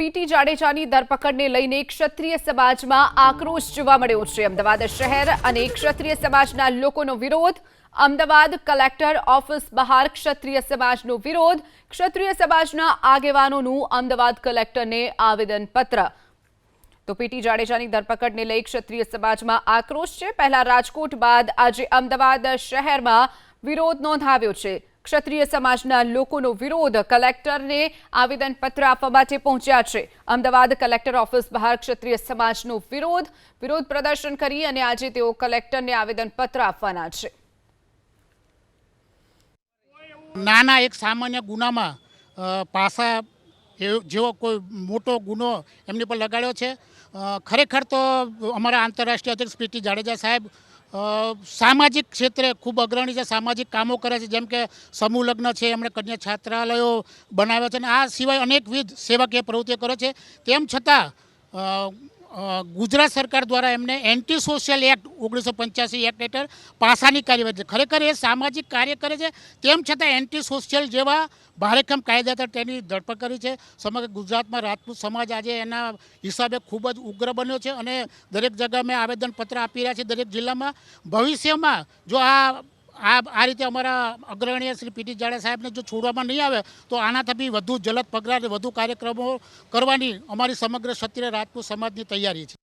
PT જાડેજાની ધરપકડને લઈને ક્ષત્રિય સમાજમાં આક્રોશ જોવા મળ્યો છે. અમદાવાદ શહેર અને ક્ષત્રિય સમાજના લોકોનો વિરોધ. અમદાવાદ કલેક્ટર ઓફિસ બહાર ક્ષત્રિય સમાજનો વિરોધ. ક્ષત્રિય સમાજના આગેવાનોનું અમદાવાદ કલેક્ટરને આવેદનપત્ર. તો પીટી જાડેજાની ધરપકડને લઈ ક્ષત્રિય સમાજમાં આક્રોશ છે. પહેલા રાજકોટ બાદ આજે અમદાવાદ શહેરમાં વિરોધ નોંધાવ્યો છે. ક્ષત્રિય સમાજના લોકોનો વિરોધ કલેક્ટરને આવેદનપત્ર આપવા માટે પહોંચ્યા છે. અમદાવાદ કલેક્ટર ઓફિસ બહાર ક્ષત્રિય સમાજનો વિરોધ વિરોધ પ્રદર્શન કરી અને આજે તેઓ કલેક્ટરને આવેદનપત્ર આપવાના છે. નાના એક સામાન્ય ગુનામાં પાસા જેવો કોઈ મોટો ગુનો એમની પર લગાડ્યો છે. ખરેખર તો અમારા આંતરરાષ્ટ્રીય અધ્યક્ષ પીટી જાડેજા સાહેબ સામાજિક ક્ષેત્રે ખૂબ અગ્રણી છે, સામાજિક કામો કરે છે, જેમ કે સમૂહ લગ્ન છે, એમણે કન્યા છાત્રાલયો બનાવ્યા છે અને આ સિવાય અનેકવિધ સેવાકીય પ્રવૃત્તિઓ કરે છે. તેમ છતાં ગુજરાત સરકાર દ્વારા એમને એન્ટી સોશિયલ એક્ટ ઓગણીસો પંચ્યાસી એક્ટ હેઠળ પાસાની કાર્યવાહી છે. ખરેખર એ સામાજિક કાર્ય કરે છે. તેમ છતાં એન્ટી સોશિયલ જેવા ભારેખમ કાયદા હેઠળ તેની ધરપકડ કરી છે. સમગ્ર ગુજરાતમાં રાજપૂત સમાજ આજે એના હિસાબે ખૂબ જ ઉગ્ર બન્યો છે અને દરેક જગ્યાએ મેં આવેદનપત્ર આપી રહ્યા છે દરેક જિલ્લામાં ભવિષ્યમાં જો આ આ આ રીતે અમારા અગ્રણીય શ્રી પીટી જાડા સાહેબને જો છોડવામાં નહીં આવે, તો આનાથી વધુ જલદ પગલાં વધુ કાર્યક્રમો કરવાની અમારી સમગ્ર ક્ષત્રિય રાજપૂત સમાજની તૈયારી છે.